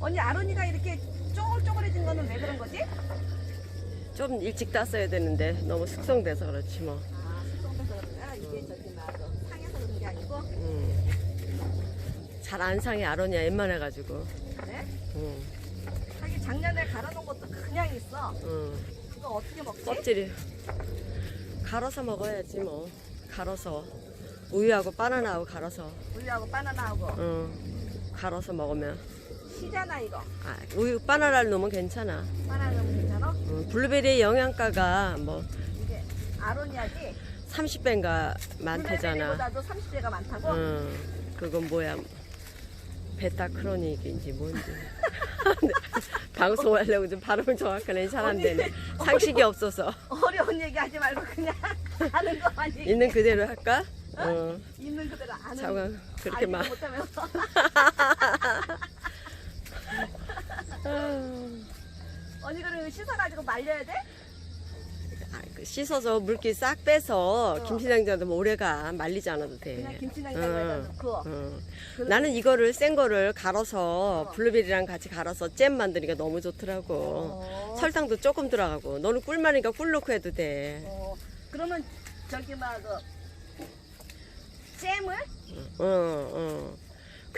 언니 아론이가 이렇게 쪼글쪼글해진 거는 왜 그런 거지? 좀 일찍 땄어야 되는데 너무 숙성돼서 그렇지 뭐. 아, 숙성돼서 그런가? 이게 저기 막 상해서 그런 게 아니고 음. 잘 안 상해 아로니아 웬만해 가지고. 그래? 음. 하긴 작년에 갈아놓은 것도 그냥 있어. 음. 그거 어떻게 먹지? 껍질이 갈아서 먹어야지 뭐. 갈아서 우유하고 바나나하고 갈아서. 우유하고 바나나하고 음. 갈아서 먹으면. 시잖아 이거. 아, 우유 바나나를 넣으면 괜찮아. 바나나 넣으면 괜찮아? 음, 블루베리의 영양가가 뭐 이게 아로니아지? 30배인가 많대잖아. 블루베리보다도 30배가 많다고? 음, 그건 뭐야? 베타 크로닉인지 뭔지. 방송하려고 좀 발음을 정확하게 잘안 되네. 상식이 없어서. 어려운 얘기 하지 말고 그냥 하는 거 아니? 있는 그대로 할까? 어, 있는 그대로 아는 잠깐 그렇게 알지도 막. 못하면서 언니 그럼 씻어가지고 말려야 돼? 아, 그 씻어서 물기 싹 빼서 어. 김치냉장고에 뭐 오래가 말리지 않아도 돼. 그냥 김치냉장고에다 응, 넣고 응. 그- 나는 이거를 센 거를 갈아서 어. 블루베리랑 같이 갈아서 잼 만드니까 너무 좋더라고. 어. 설탕도 조금 들어가고. 너는 꿀 많으니까 꿀 넣고 해도 돼. 어, 그러면 저기 막그 잼을 어, 어.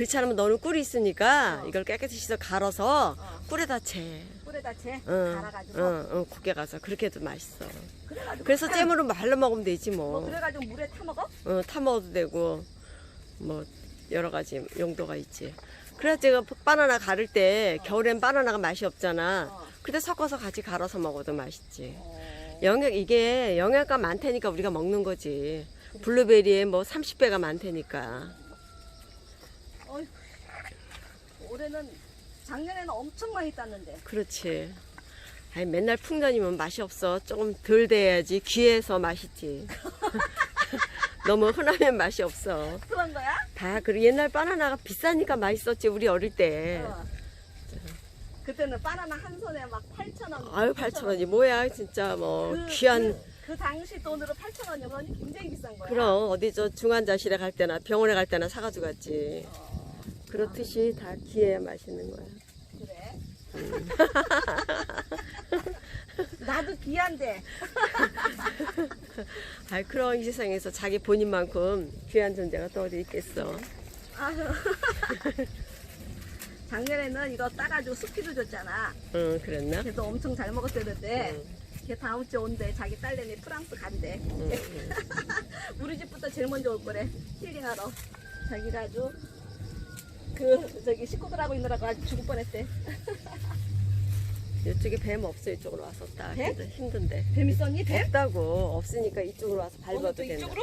그렇지 않으면 너는 꿀이 있으니까 어. 이걸 깨끗이 씻어 갈아서 어, 꿀에다 채. 꿀에다 채 응, 갈아가지고 응, 응, 국에 가서 그렇게 해도 맛있어. 그래가지고 그래서 그냥 잼으로 말로 먹으면 되지 뭐 뭐. 그래가지고 물에 타 먹어? 어, 타 먹어도 되고 뭐 여러 가지 용도가 있지. 그래야 제가 바나나 가를 때 겨울엔 바나나가 맛이 없잖아. 어. 근데 섞어서 같이 갈아서 먹어도 맛있지. 어. 영양 이게 영양가 많다니까 우리가 먹는 거지. 블루베리에 뭐 30배가 많다니까. 어휴, 올해는 작년에는 엄청 많이 땄는데 그렇지. 아니 맨날 풍년이면 맛이 없어. 조금 덜 돼야지 귀해서 맛있지. 너무 흔하면 맛이 없어. 그런 거야? 다 그리고 옛날 바나나가 비싸니까 맛있었지 우리 어릴 때. 어. 그때는 바나나 한 손에 막 8천 원. 아유 8천 원이 뭐야 진짜 뭐 귀한 그, 그 당시 돈으로 8천 원이면 굉장히 비싼 거야. 그럼 어디 저 중환자실에 갈 때나 병원에 갈 때나 사가지고 갔지. 그렇듯이 다 귀해야 맛있는 거야. 그래. 나도 귀한데. 아이 그럼 이 세상에서 자기 본인만큼 귀한 존재가 또 어디 있겠어. 아유. 작년에는 이거 따가지고 수피도 줬잖아. 응 그랬나? 걔도 엄청 잘 먹었었는데 응, 걔 다음 주에 온대. 자기 딸내미 프랑스 간대. 응, 응. 우리 집부터 제일 먼저 올 거래. 힐링하러. 자기가 아주 그 저기 식구들하고 있느라고 아주 죽을 뻔했대. 이쪽에 뱀 없어 이쪽으로 와서 따 뱀? 힘든- 힘든데. 뱀 있었니? 뱀? 없다고 없으니까 이쪽으로 와서 밟아도 된다. 이쪽으로?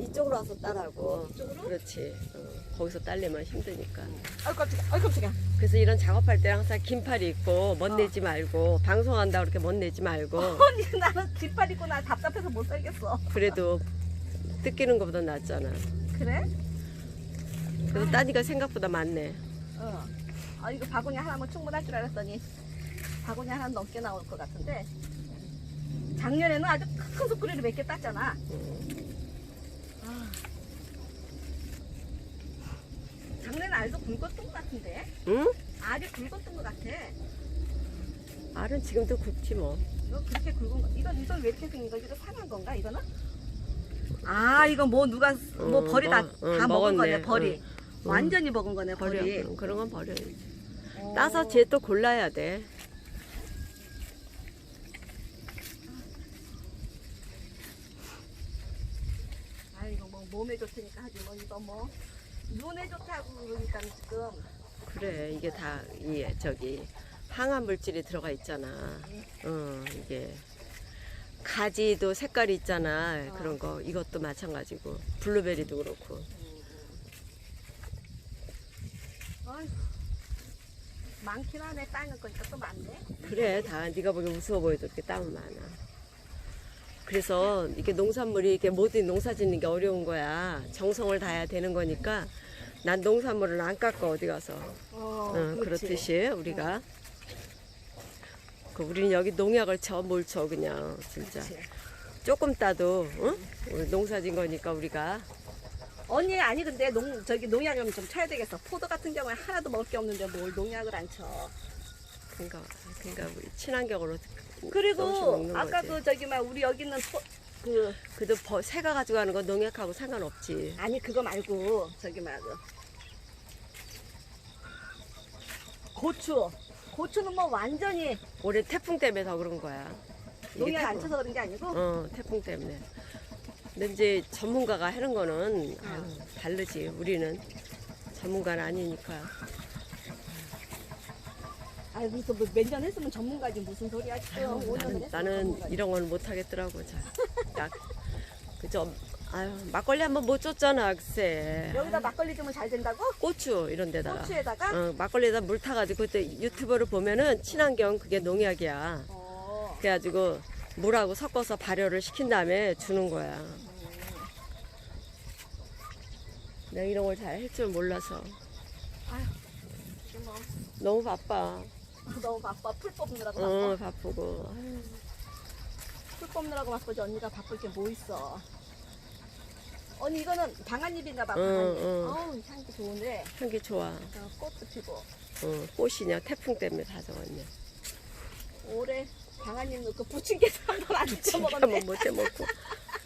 이쪽으로 와서 따라고. 이쪽으로? 그렇지. 어, 거기서 딸려면 힘드니까. 아이 깜짝이야. 아이 깜짝이야. 그래서 이런 작업할 때 항상 긴팔 입고 멋 어. 내지 말고 방송한다 그렇게 멋 내지 말고 언니 나는 깃발 입고 나 답답해서 못 살겠어. 그래도 뜯기는 것보다 낫잖아. 그래? 그래서 따니까 생각보다 많네. 어. 아 이거 바구니 하나면 충분할 줄 알았더니 바구니 하나 넘게 나올 것 같은데 작년에는 아주 큰 소쿠리를 몇 개 땄잖아. 음, 아. 작년에 알도 굵었던 것 같은데 응? 알이 굵었던 것 같아. 알은 지금도 굵지 뭐. 이거 그렇게 굵은 거? 이건 이건 왜 이렇게 생긴 거지? 이거 상한 건가 이거는? 아 이거 뭐 누가 뭐 응, 벌이 다, 먹- 응, 다 먹은 먹었네. 거네 벌이. 응. 완전히 먹은 거네 버려. 응, 그런 건 버려야지. 어. 따서 쟤 또 골라야 돼. 아 이거 뭐 몸에 좋다니까 하지 뭐 이거 뭐 눈에 좋다고 그러니까 지금 그래 이게 다이 저기 항암 물질이 들어가 있잖아. 어 이게 가지도 색깔이 있잖아. 어. 그런 거 이것도 마찬가지고 블루베리도 그렇고. 어이, 많긴 하네 따는 거니까 또 많네. 그래 다 네가 보기 우스워 보여도 이렇게 땀은 많아. 그래서 이게 농산물이 이렇게 모든 농사 짓는 게 어려운 거야. 정성을 다해야 되는 거니까 난 농산물을 안 깎아 어디 가서. 어, 응, 그렇지. 그렇듯이 우리가 그 우리는 여기 농약을 쳐 뭘 쳐 그냥 진짜 그렇지. 조금 따도 응? 농사진 거니까 우리가 언니 아니 근데 농 저기 농약을 좀 쳐야 되겠어. 포도 같은 경우에 하나도 먹을 게 없는데 뭘 농약을 안 쳐. 그러니까 그러니까 우리 친환경으로 그리고 먹는 아까 거지. 그 저기 막 우리 여기 있는 포, 그 그래도 버- 새가 가지고 가는 건 농약하고 상관없지. 아니 그거 말고 저기 말고 고추. 고추는 뭐 완전히 올해 태풍 때문에 더 그런 거야. 이게 농약 안 태풍- 쳐서 그런 게 아니고 어, 태풍 때문에. 근데 이제 전문가가 하는 거는 아유, 다르지. 우리는 전문가는 아니니까. 아이 무슨 뭐몇년 했으면 전문가지 무슨 소리야 지금 5년 나는, 나는. 이런 건 못 하겠더라고. 자, 야, 그저 아유 막걸리 한번 못 줬잖아, 글쎄. 여기다 막걸리 주면 잘 된다고? 고추 이런 데다가. 고추에다가? 어, 막걸리에다 물 타가지고 그때 유튜브를 보면은 친환경 그게 농약이야. 어. 그래가지고 물하고 섞어서 발효를 시킨 다음에 주는 거야. 내가 이런 걸 잘 할 줄 몰라서 지금 뭐 너무 바빠. 너무 바빠 풀 뽑느라고 어 바빠 바쁘고. 아유, 풀 뽑느라고 바쁘지 언니가 바쁠 게 뭐 있어 언니 이거는 방아잎인가 봐 응, 방아잎 응. 어우 향기 좋은데 향기 좋아. 어, 꽃도 피고 어, 꽃이냐 태풍 때문에 다 적었냐. 올해 방아잎 넣고 부침개 한번안 먹었네 한번 못 해먹고.